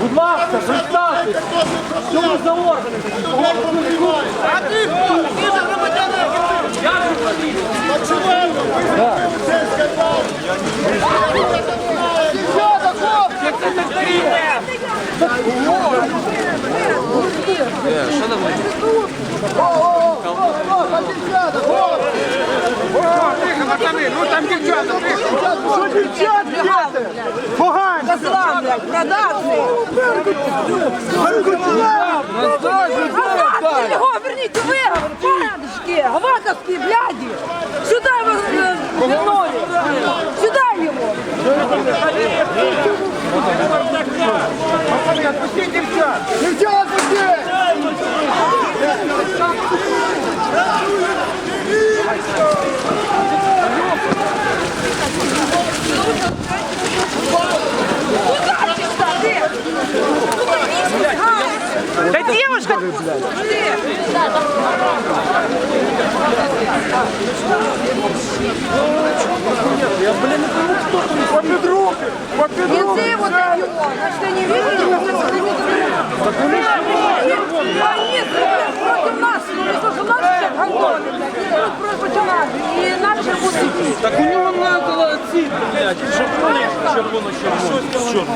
Будь ласка, представте, що ви за органи? Там дівчата, Що дівчат б'єте? Погані! Козла, блядь, продажний. Назад, його верніть у виговор, порядочки, гватовські, бляді. Сюди ви вернули. Сюди його. Отпустіть дівчат! Дівчат, пустіть! Куда Га? Та дівчинка! Пошли. Попід руки! Попід Не руки! ты вот его, значит, не видели, против нас, против нас всех готовы, блядь, и против нас, и наши. Так у нього надо ці, блядь, червоно, червоно, червоно.